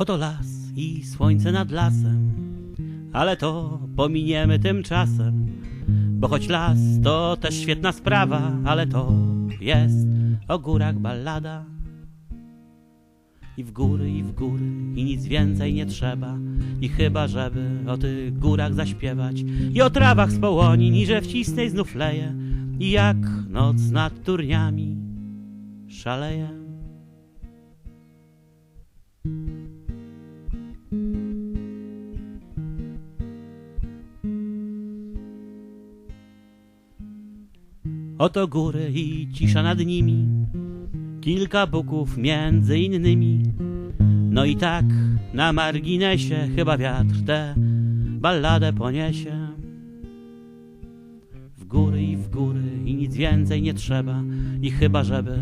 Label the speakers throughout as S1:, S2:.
S1: Oto las i słońce nad lasem, ale to pominiemy tymczasem. Bo choć las to też świetna sprawa, ale to jest o górach ballada. I w góry, i w góry, i nic więcej nie trzeba. I chyba, żeby o tych górach zaśpiewać, i o trawach z połoni, niże wcisnej znów leje, i jak noc nad turniami szaleje. Oto góry i cisza nad nimi, kilka buków między innymi. No i tak na marginesie chyba wiatr tę balladę poniesie. W góry i w góry i nic więcej nie trzeba i chyba żeby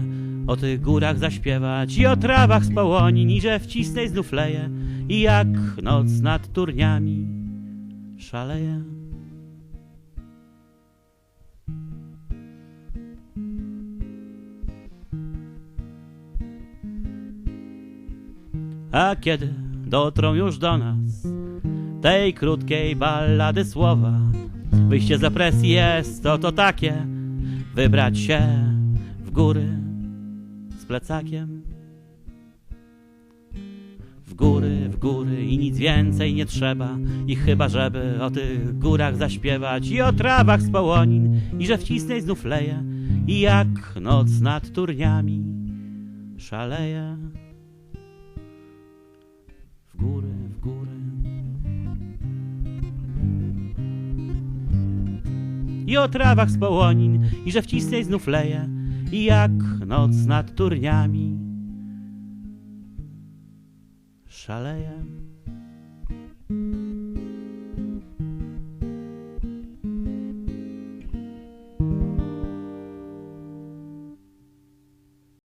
S1: o tych górach zaśpiewać i o trawach z połoni niże wcisnej znów leje i jak noc nad turniami szaleje. A kiedy dotrą już do nas tej krótkiej ballady słowa, wyjście za presji jest oto takie, wybrać się w góry z plecakiem. W góry, w góry i nic więcej nie trzeba I chyba, żeby o tych górach zaśpiewać I o trawach z połonin I że wcisnej znów leje I jak noc nad turniami szaleje I o trawach z połonin, i że wcisnej znów leje, i jak noc nad turniami szaleje.